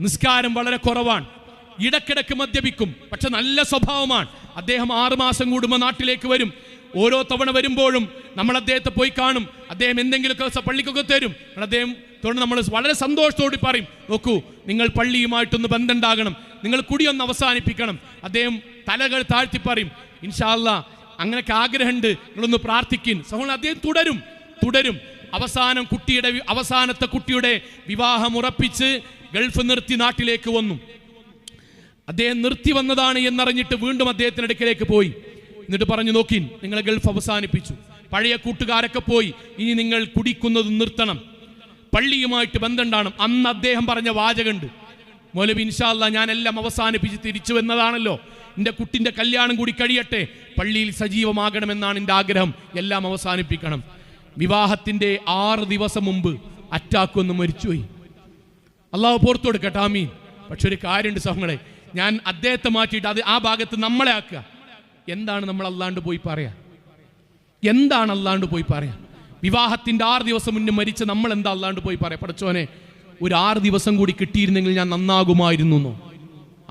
നിസ്കാരം വളരെ കുറവാണ്. ഇടക്കിടക്ക് മദ്യപിക്കും പക്ഷെ നല്ല സ്വഭാവമാണ്. അദ്ദേഹം ആറുമാസം കൂടുമ്പോൾ നാട്ടിലേക്ക് വരും. ഓരോ തവണ വരുമ്പോഴും നമ്മൾ അദ്ദേഹത്തെ പോയി കാണും. അദ്ദേഹം എന്തെങ്കിലുമൊക്കെ പള്ളിക്കൊക്കെ തരും. അദ്ദേഹം തുടർന്ന് നമ്മൾ വളരെ സന്തോഷത്തോടെ പറയും നോക്കൂ നിങ്ങൾ പള്ളിയുമായിട്ടൊന്ന് ബന്ധമുണ്ടാകണം. നിങ്ങൾ കുടിയൊന്ന് അവസാനിപ്പിക്കണം. അദ്ദേഹം തലകൾ താഴ്ത്തി പറയും ഇൻഷാല്ല അങ്ങനെയൊക്കെ ആഗ്രഹമുണ്ട്. നിങ്ങളൊന്ന് പ്രാർത്ഥിക്കും സഹോദരൻ അദ്ദേഹം തുടരും തുടരും. അവസാനം കുട്ടിയുടെ അവസാനത്തെ കുട്ടിയുടെ വിവാഹം ഉറപ്പിച്ച് ഗൾഫ് നിർത്തി നാട്ടിലേക്ക് വന്നു. അദ്ദേഹം നിർത്തി വന്നതാണ് എന്നറിഞ്ഞിട്ട് വീണ്ടും അദ്ദേഹത്തിന്റെ അടുക്കലേക്ക് പോയി. എന്നിട്ട് പറഞ്ഞു നോക്കി നിങ്ങൾ ഗൾഫ് അവസാനിപ്പിച്ചു. പഴയ കൂട്ടുകാരൊക്കെ പോയി ഇനി നിങ്ങൾ കുടിക്കുന്നത് നിർത്തണം. പള്ളിയുമായിട്ട് ബന്ധമുണ്ടാണ് അന്ന് അദ്ദേഹം പറഞ്ഞ വാചകമുണ്ട്. മൗലവി ഇൻഷാല്ല ഞാൻ എല്ലാം അവസാനിപ്പിച്ച് തിരിച്ചു വന്നതാണല്ലോ എന്റെ കുട്ടിന്റെ കല്യാണം കൂടി കഴിയട്ടെ. പള്ളിയിൽ സജീവമാകണമെന്നാണ് എന്റെ ആഗ്രഹം. എല്ലാം അവസാനിപ്പിക്കണം. വിവാഹത്തിന്റെ ആറ് ദിവസം മുമ്പ് അറ്റാക്ക് ഒന്ന് മരിച്ചുപോയി. അള്ളാഹു പുറത്തു കൊടുക്കട്ടെ ആമീൻ. പക്ഷെ ഒരു കാര്യമുണ്ട് സഹങ്ങളെ ഞാൻ അദ്ദേഹത്തെ മാറ്റിയിട്ട് അത് ആ ഭാഗത്ത് നമ്മളെ ആക്കുക. എന്താണ് നമ്മൾ അല്ലാണ്ട് പോയി പറയാ? എന്താണ് അല്ലാണ്ട് പോയി പറയാ? വിവാഹത്തിന്റെ ആറ് ദിവസം മുന്നേ മരിച്ച നമ്മൾ എന്താ അല്ലാണ്ട് പോയി പറയാ? പടച്ചോനെ ഒരു ആറ് ദിവസം കൂടി കിട്ടിയിരുന്നെങ്കിൽ ഞാൻ നന്നാകുമായിരുന്നു?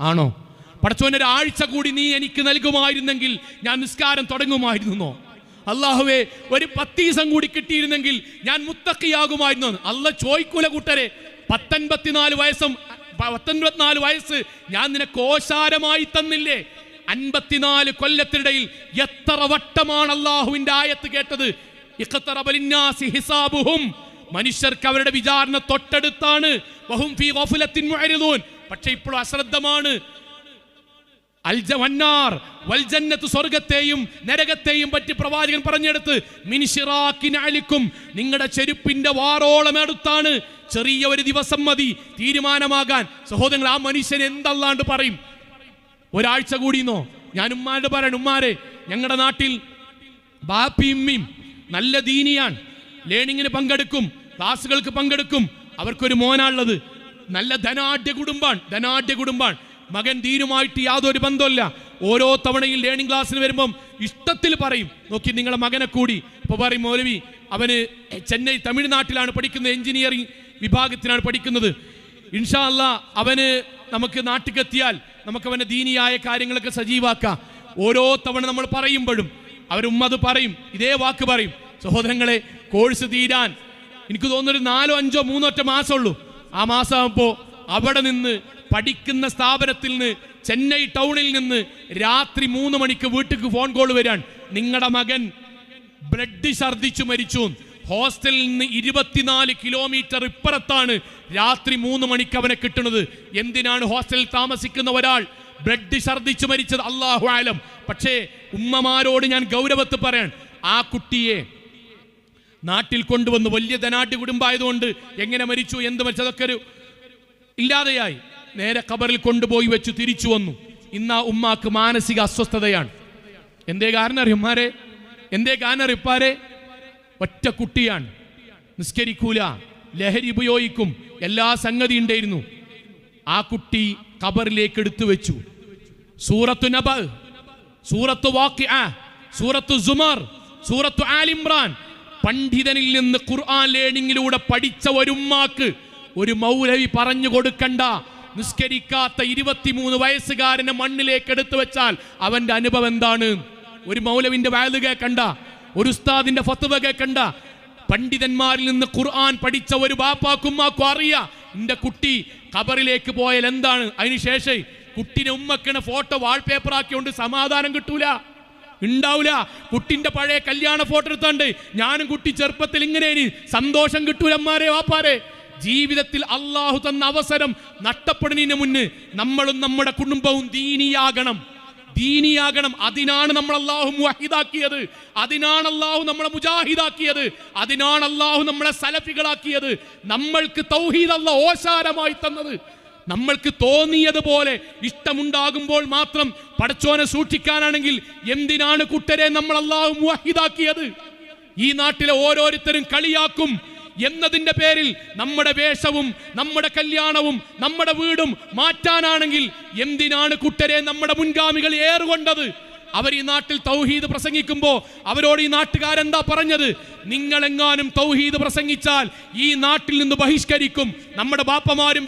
ആണോ? പടച്ചോനെ ഒരു ആഴ്ച കൂടി നീ എനിക്ക് നൽകുമായിരുന്നെങ്കിൽ ഞാൻ നിസ്കാരം തുടങ്ങുമായിരുന്നു അള്ളാഹുവേ ഒരു പത്തീസം കൂടി കിട്ടിയിരുന്നെങ്കിൽ ഞാൻ മുത്തക്കിയാകുമായിരുന്നു? അല്ല ചോയ്ക്കൂല കൂട്ടരെ. പത്തൊൻപത്തിനാല് വയസ്സും പത്തൊൻപത്തിനാല് വയസ്സ് ഞാൻ നിനക്ക് ഓശാരമായി തന്നില്ലേ? അൻപത്തിനാല് കൊല്ലത്തിനിടയിൽ എത്ര വട്ടമാണ് അള്ളാഹുവിന്റെ ആയത്ത് കേട്ടത്? ഹിസാബുഹും. മനുഷ്യർക്ക് അവരുടെ വിചാരണ തൊട്ടടുത്താണ്. പക്ഷെ ഇപ്പോൾ അശ്രദ്ധമാണ്. വൽജന്നത്ത് സ്വർഗത്തെയും നരകത്തെയും പറ്റി പ്രവാചകൻ പറഞ്ഞെടുത്ത് മിനിഷിറാക്കിനാലിക്കും നിങ്ങളുടെ ചെരുപ്പിന്റെ വാറോളം അടുത്താണ്. ചെറിയ ഒരു ദിവസം മതി. തീരുമാനമാകാൻ. സഹോദരങ്ങൾ ആ മനുഷ്യൻ എന്തല്ലാണ്ട് പറയും? ഒരാഴ്ച കൂടിന്നോ ഞാൻ ഉമ്മാരുടെ പറയണം ഉമ്മാരെ ഞങ്ങളുടെ നാട്ടിൽ ബാപ്പിയും നല്ല ദീനിയാണ്. ലേണിങ്ങിന് പങ്കെടുക്കും ക്ലാസ്സുകൾക്ക് പങ്കെടുക്കും. അവർക്കൊരു മോനാണുള്ളത്. നല്ല ധനാഢ്യ കുടുംബാണ് ധനാഢ്യ കുടുംബാണ്. മകൻ ദീനുമായിട്ട് യാതൊരു ബന്ധമില്ല ഓരോ തവണയും ലേണിംഗ് ക്ലാസ്സിന് വരുമ്പം ഇഷ്ടത്തിൽ പറയും. നോക്കി നിങ്ങളെ മകനെ കൂടി. ഇപ്പൊ പറയും മൗലവി അവന് ചെന്നൈ തമിഴ്നാട്ടിലാണ് പഠിക്കുന്നത് എഞ്ചിനീയറിംഗ് വിഭാഗത്തിനാണ് പഠിക്കുന്നത്. ഇൻഷാ അല്ല അവന് നമുക്ക് നാട്ടിലെത്തിയാൽ നമുക്ക് അവന്റെ ദീനിയായ കാര്യങ്ങളൊക്കെ സജീവാക്കാം. ഓരോ തവണ നമ്മൾ പറയുമ്പോഴും അവരുമ്മ അത് പറയും ഇതേ വാക്ക് പറയും. സഹോദരങ്ങളെ കോഴ്സ് തീരാൻ. എനിക്ക് തോന്നുന്നൊരു നാലോ അഞ്ചോ മൂന്നോ ഒറ്റ മാസമുള്ളൂ. ആ മാസമാകുമ്പോൾ അവിടെ നിന്ന് പഠിക്കുന്ന സ്ഥാപനത്തിൽ നിന്ന് ചെന്നൈ ടൗണിൽ നിന്ന് രാത്രി മൂന്ന് മണിക്ക് വീട്ടിലേക്ക് ഫോൺ കോൾ വരാൻ. നിങ്ങളുടെ മകൻ ബ്ലഡ് ഛർദിച്ചു മരിച്ചു ഹോസ്റ്റലിൽ നിന്ന് ഇരുപത്തിനാല് കിലോമീറ്റർ ഇപ്പുറത്താണ് രാത്രി മൂന്ന് മണിക്ക് അവനെ കിട്ടുന്നത്. എന്തിനാണ് ഹോസ്റ്റലിൽ താമസിക്കുന്ന ഒരാൾ ബ്ലഡ് ഛർദ്ദിച്ച് മരിച്ചത്? അള്ളാഹു ആലം പക്ഷേ ഉമ്മമാരോട് ഞാൻ ഗൗരവത്ത് പറയാൻ ആ കുട്ടിയെ നാട്ടിൽ കൊണ്ടുവന്ന് വലിയ ധനാട്ടി കുടുംബമായതുകൊണ്ട് എങ്ങനെ മരിച്ചു എന്ത് മരിച്ചു അതൊക്കെ ഒരു ഇല്ലാതെയായി. നേരെ കബറിൽ കൊണ്ടുപോയി വെച്ച് തിരിച്ചു വന്നു. ഇന്ന് ആ ഉമ്മാക്ക് മാനസിക അസ്വസ്ഥതയാണ്. എന്തേ കാരണം അറിയുമാരെ എന്തേ കാരണം അറിയപ്പാരെ ഒറ്റ കുട്ടിയാണ്. നിസ്കരിക്കൂല. ലഹരി ഉപയോഗിക്കും. എല്ലാ സംഗതി ഉണ്ടായിരുന്നു. ആ കുട്ടി കബറിലേക്ക് എടുത്തു വെച്ചു. സൂറത്തു നബ സൂറത്ത് ആ സൂറത്തു സുമർ സൂറത്തു ആലിമ്രാൻ പണ്ഡിതനിൽ നിന്ന് ഖുർആൻ ലേണിങ്ങിലൂടെ പഠിച്ച ഒരു ഉമ്മാക്ക് ഒരു മൗലവി പറഞ്ഞു കൊടുക്കണ്ട. നിസ്കരിക്കാത്ത ഇരുപത്തിമൂന്ന് വയസ്സുകാരനെ മണ്ണിലേക്ക് എടുത്തു വെച്ചാൽ അവന്റെ അനുഭവം എന്താണ്? ഒരു മൗലവിന്റെ വയൽ കേൾക്കണ്ട. ഒരു ഉസ്താദിന്റെ ഫത്തുവ കേൾക്കണ്ട പണ്ഡിതന്മാരിൽ നിന്ന് ഖുർആൻ പഠിച്ച ഒരു ബാപ്പാക്കുമ്മാക്കും അറിയ. എന്റെ കുട്ടി ഖബറിലേക്ക് പോയാൽ എന്താണ്? അതിനുശേഷം കുട്ടിനെ ഉമ്മക്കണ ഫോട്ടോ വാൾപേപ്പർ ആക്കിയോണ്ട് സമാധാനം കിട്ടൂല. ഉണ്ടാവൂല കുട്ടിന്റെ പഴയ കല്യാണ ഫോട്ടോ എടുത്താണ്ട് ഞാനും കുട്ടി ചെറുപ്പത്തിൽ ഇങ്ങനെ ഇനി സന്തോഷം കിട്ടൂലമ്മാരെ വാപ്പാരെ. ജീവിതത്തിൽ അള്ളാഹു തന്ന അവസരം നഷ്ടപ്പെടുന്നതിന് മുന്നേ നമ്മളും നമ്മുടെ കുടുംബവും ദീനിയാകണം. ദീനിയാകണം. അതിനാണ് നമ്മൾ അള്ളാഹു മുഹിദാക്കിയത് അതിനാണ് അള്ളാഹു നമ്മളെ മുജാഹിദാക്കിയത്. അതിനാണ് അള്ളാഹു നമ്മളെ സലഫികളാക്കിയത്. നമ്മൾക്ക് തൗഹീദ് അല്ല ഓശാരമായി തന്നത്. നമ്മൾക്ക് തോന്നിയതുപോലെ ഇഷ്ടമുണ്ടാകുമ്പോൾ മാത്രം പടച്ചോനെ സൂക്ഷിക്കാനാണെങ്കിൽ എന്തിനാണ് കുട്ടരെ നമ്മൾ അള്ളാഹു മുഹിദാക്കിയത് ഈ നാട്ടിലെ ഓരോരുത്തരും കളിയാക്കും. എന്നതിന്റെ പേരിൽ നമ്മുടെ വേഷവും നമ്മുടെ കല്യാണവും നമ്മുടെ വീടും മാറ്റാനാണെങ്കിൽ എന്തിനാണ് കുട്ടരെ നമ്മുടെ മുൻഗാമികൾ ഏറുകൊണ്ടത്? അവർ ഈ നാട്ടിൽ തൗഹീദ് പ്രസംഗിക്കുമ്പോൾ അവരോട് ഈ നാട്ടുകാരെന്താ പറഞ്ഞത്? നിങ്ങളെങ്ങാനും തൗഹീദ് പ്രസംഗിച്ചാൽ ഈ നാട്ടിൽ നിന്ന് ബഹിഷ്കരിക്കും. നമ്മുടെ ബാപ്പമാരും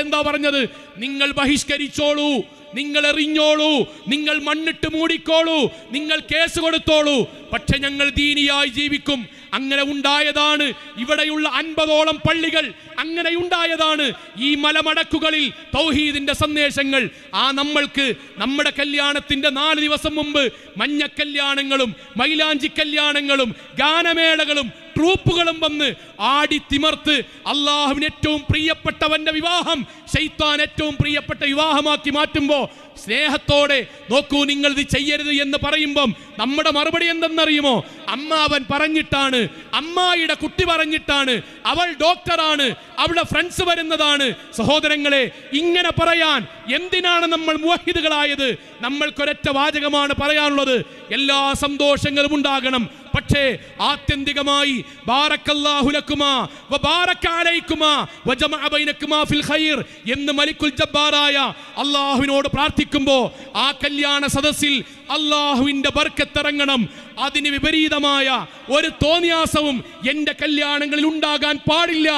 എന്താ പറഞ്ഞത്? നിങ്ങൾ ബഹിഷ്കരിച്ചോളൂ നിങ്ങൾ എറിഞ്ഞോളൂ നിങ്ങൾ മണ്ണിട്ട് മൂടിക്കോളൂ നിങ്ങൾ കേസ് കൊടുത്തോളൂ. പക്ഷെ ഞങ്ങൾ ദീനിയായി ജീവിക്കും. അങ്ങനെ ഉണ്ടായതാണ്. ഇവിടെയുള്ള അൻപതോളം പള്ളികൾ അങ്ങനെ ഉണ്ടായതാണ് ഈ മലമടക്കുകളിൽ തൗഹീദിന്റെ സന്ദേശങ്ങൾ. ആ നമ്മൾക്ക് നമ്മുടെ കല്യാണത്തിന്റെ നാല് ദിവസം മുമ്പ് മഞ്ഞ കല്യാണങ്ങളും മൈലാഞ്ചി കല്യാണങ്ങളും ഗാനമേളകളും ട്രൂപ്പുകളും വന്ന് ആടി തിമർത്ത് അള്ളാഹുവിന് ഏറ്റവും പ്രിയപ്പെട്ടവന്റെ വിവാഹം ശൈത്താൻ ഏറ്റവും പ്രിയപ്പെട്ട വിവാഹമാക്കി മാറ്റുമ്പോൾ സ്നേഹത്തോടെ നോക്കൂ നിങ്ങൾ ഇത് ചെയ്യരുത് എന്ന് പറയുമ്പം നമ്മുടെ മറുപടി എന്തെന്നറിയുമോ? അമ്മാവൻ പറഞ്ഞിട്ടാണ് അമ്മായിയുടെ കുട്ടി പറഞ്ഞിട്ടാണ്. അവൾ ഡോക്ടറാണ്. അവളുടെ ഫ്രണ്ട്സ് വരുന്നതാണ്. സഹോദരങ്ങളെ ഇങ്ങനെ പറയാൻ എന്തിനാണ് നമ്മൾ മുഹിദുകളായത് നമ്മൾക്കൊരൊറ്റ വാചകമാണ് പറയാനുള്ളത്. എല്ലാ സന്തോഷങ്ങളും ഉണ്ടാകണം. പക്ഷേ ആത്യന്തികമായി എന്ന് മലിക്കുൽ ജബ്ബാറായ അള്ളാഹുവിനോട് പ്രാർത്ഥിക്കുമ്പോൾ ആ കല്യാണ സദസ്സിൽ അള്ളാഹുവിന്റെ ബർക്കത്തിറങ്ങണം. അതിന് വിപരീതമായ ഒരു തോന്നിയാസവും എന്റെ കല്യാണങ്ങളിൽ ഉണ്ടാകാൻ പാടില്ല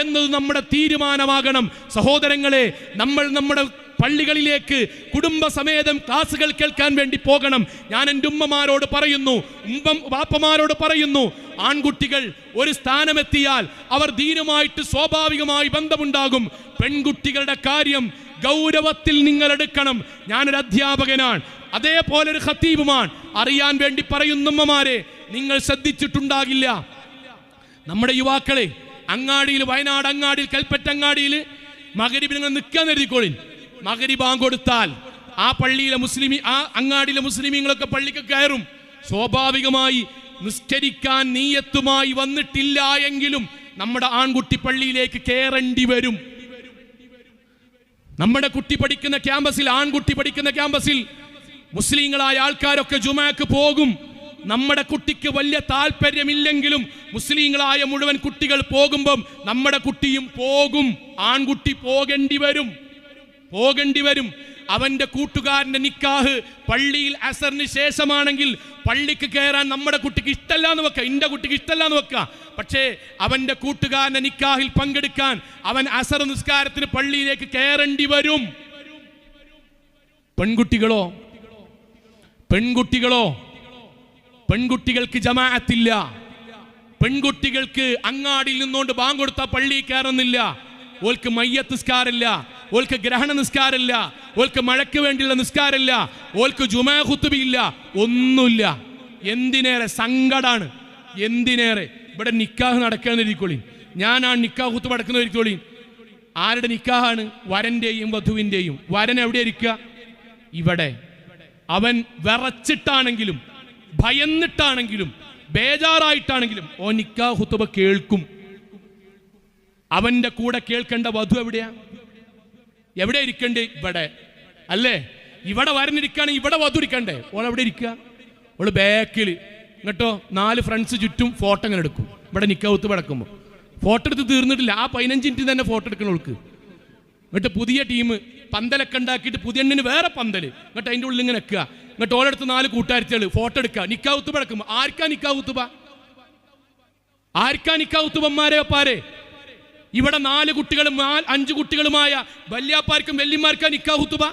എന്നത് നമ്മുടെ തീരുമാനമാകണം. സഹോദരങ്ങളെ നമ്മൾ നമ്മുടെ പള്ളികളിലേക്ക് കുടുംബസമേതം ക്ലാസ്സുകൾ കേൾക്കാൻ വേണ്ടി പോകണം. ഞാൻ എന്റെ ഉമ്മമാരോട് പറയുന്നു ഉമ്മ വാപ്പമാരോട് പറയുന്നു ആൺകുട്ടികൾ ഒരു സ്ഥാനമെത്തിയാൽ അവർ ദീനമായിട്ട് സ്വാഭാവികമായി ബന്ധമുണ്ടാകും. പെൺകുട്ടികളുടെ കാര്യം ഗൗരവത്തിൽ നിങ്ങൾ എടുക്കണം. ഞാനൊരു അധ്യാപകനാണ് അതേപോലെ ഒരു ഖത്തീബുമാണ്. അറിയാൻ വേണ്ടി പറയുന്നുമ്മമാരെ നിങ്ങൾ ശ്രദ്ധിച്ചിട്ടുണ്ടാകില്ല. നമ്മുടെ യുവാക്കളെ അങ്ങാടിയിൽ വയനാട് അങ്ങാടിയിൽ കൽപ്പറ്റ അങ്ങാടിയിൽ മകരിബ് നിങ്ങൾ നിൽക്കാൻ എഴുതിക്കോളിൻ. മകരിബാങ്ക് കൊടുത്താൽ ആ പള്ളിയിലെ മുസ്ലിമി ആ അങ്ങാടിയിലെ മുസ്ലിമീങ്ങളൊക്കെ പള്ളിക്ക് കയറും. സ്വാഭാവികമായി നിസ്കരിക്കാൻ നീയത്തുമായി വന്നിട്ടില്ല എങ്കിലും നമ്മുടെ ആൺകുട്ടി പള്ളിയിലേക്ക് കയറേണ്ടി വരും. നമ്മുടെ കുട്ടി പഠിക്കുന്ന ക്യാമ്പസിൽ ആൺകുട്ടി പഠിക്കുന്ന ക്യാമ്പസിൽ മുസ്ലിങ്ങളായ ആൾക്കാരൊക്കെ ജുമാക്ക് പോകും. നമ്മുടെ കുട്ടിക്ക് വലിയ താല്പര്യമില്ലെങ്കിലും മുസ്ലിങ്ങളായ മുഴുവൻ കുട്ടികൾ പോകുമ്പം നമ്മുടെ കുട്ടിയും പോകും. ആൺകുട്ടി പോകേണ്ടി വരും. പോകേണ്ടി വരും. അവന്റെ കൂട്ടുകാരന്റെ നിക്കാഹ് പള്ളിയിൽ അസറിന് ശേഷമാണെങ്കിൽ പള്ളിക്ക് കയറാൻ നമ്മുടെ കുട്ടിക്ക് ഇഷ്ടമല്ല എന്ന് വെക്കാം. ഇന്റെ കുട്ടിക്ക് ഇഷ്ടമല്ല എന്ന് വെക്കാം. പക്ഷേ അവന്റെ കൂട്ടുകാരന്റെ നിക്കാഹിൽ പങ്കെടുക്കാൻ അവൻ അസർ നിസ്കാരത്തിന് പള്ളിയിലേക്ക് കയറേണ്ടി വരും. പെൺകുട്ടികളോ? പെൺകുട്ടികളോ? പെൺകുട്ടികൾക്ക് ജമാഅത്തില്ല. പെൺകുട്ടികൾക്ക് അങ്ങാടിയിൽ നിന്നുകൊണ്ട് ബാങ്ക് കൊടുത്താൽ പള്ളിയിൽ കയറുന്നില്ല. ഓൾക്ക് മയ്യത്ത് നിസ്കാരമില്ല ഓൾക്ക് ഗ്രഹണ നിസ്കാരമില്ല ഓൾക്ക് മഴയ്ക്ക് വേണ്ടിയുള്ള നിസ്കാരമില്ല ഓൾക്ക് ജുമാ കുത്തുബിയില്ല ഒന്നുമില്ല. എന്തിനേറെ സങ്കടാണ് എന്തിനേറെ? ഇവിടെ നിക്കാഹ് നടക്കാന്നിരിക്കോളി ഞാനാണ് നിക്കാഹ് കുത്തുബ നടക്കുന്നതിരിക്കോളി ആരുടെ നിക്കാഹാണ്? വരന്റെയും വധുവിന്റെയും വരൻ എവിടെ ഇരിക്കുക? ഇവിടെ. അവൻ വിറച്ചിട്ടാണെങ്കിലും ഭയന്നിട്ടാണെങ്കിലും ബേജാറായിട്ടാണെങ്കിലും ഓ നിക്കാ ഹുത്തുബ കേൾക്കും. അവന്റെ കൂടെ കേൾക്കേണ്ട വധു എവിടെയാ? എവിടെ ഇരിക്കണ്ടേ? ഇവിടെ. അല്ലേ? ഇവിടെ വരനിരിക്കുകയാണെങ്കിൽ ഇവിടെ വധു ഇരിക്കണ്ടേ? ഓൾ എവിടെ ഇരിക്കുക ഓൾ ബാക്കിൽ എന്നിട്ടോ നാല് ഫ്രണ്ട്സ് ചുറ്റും ഫോട്ടോ അങ്ങനെ എടുക്കും. ഇവിടെ നിക്കാവത്ത് കിടക്കുമ്പോൾ ഫോട്ടോ എടുത്ത് തീർന്നിട്ടില്ല. ആ പതിനഞ്ച് മിനിറ്റ് തന്നെ ഫോട്ടോ എടുക്കണം ഓൾക്ക്. എന്നിട്ട് പുതിയ ടീം പന്തലൊക്കെ ഉണ്ടാക്കിയിട്ട് പുതിയ എണ്ണിന് വേറെ പന്തൽ എന്നിട്ട് അതിന്റെ ഉള്ളിൽ ഇങ്ങനെ നിൽക്കുക. എന്നിട്ട് ഓരോടുത്ത് നാല് കൂട്ടുകാരിച്ചുകൾ ഫോട്ടോ എടുക്കുക. നിക്കാവുത്ത് കിടക്കുമ്പോൾ ആർക്കാ നിക്കാവുത്തുപ ആർക്കാ നിക്കാവുത്തുപന്മാരെ പാരെ ഇവിടെ നാല് കുട്ടികളും അഞ്ച് കുട്ടികളുമായ വല്യാപ്പാർക്കും വല്യമാർക്കാണ് നിക്കാ കുത്തുബ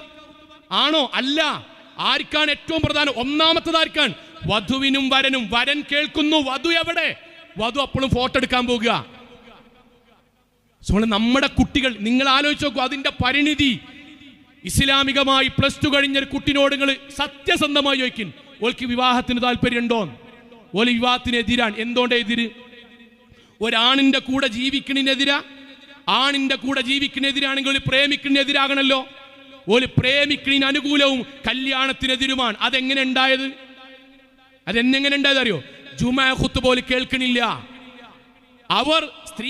ആണോ? അല്ല. ആർക്കാണ് ഏറ്റവും പ്രധാനം? ഒന്നാമത്തത് ആർക്കാണ്? വധുവിനും വരനും. വരൻ കേൾക്കുന്നു. വധു എവിടെ? വധു അപ്പോഴും ഫോട്ടോ എടുക്കാൻ പോകുക സോ നമ്മുടെ കുട്ടികൾ നിങ്ങൾ ആലോചിച്ച് നോക്കൂ അതിന്റെ പരിണിതി ഇസ്ലാമികമായി പ്ലസ് ടു കഴിഞ്ഞ ഒരു കുട്ടിനോട് നിങ്ങൾ സത്യസന്ധമായി ചോദിക്കും ഓൾക്ക് വിവാഹത്തിന് താല്പര്യമുണ്ടോ ഓൽ വിവാഹത്തിന് എതിരാണ്. എന്തുകൊണ്ട് എതിര്? ഒരാണിന്റെ കൂടെ ജീവിക്കണിനെതിരാ ആണിന്റെ കൂടെ ജീവിക്കണെതിരാണെങ്കിൽ ഒരു പ്രേമിക്കണെതിരാകണല്ലോ ഒരു പ്രേമിക്കണിന് അനുകൂലവും കല്യാണത്തിനെതിരുമാണ്. അതെങ്ങനെ ഉണ്ടായത്? അതെന്നെങ്ങനെ ഉണ്ടായത് അറിയോ ജുമാ ഖുത്ത് പോലും കേൾക്കണില്ല. അവർ സ്ത്രീ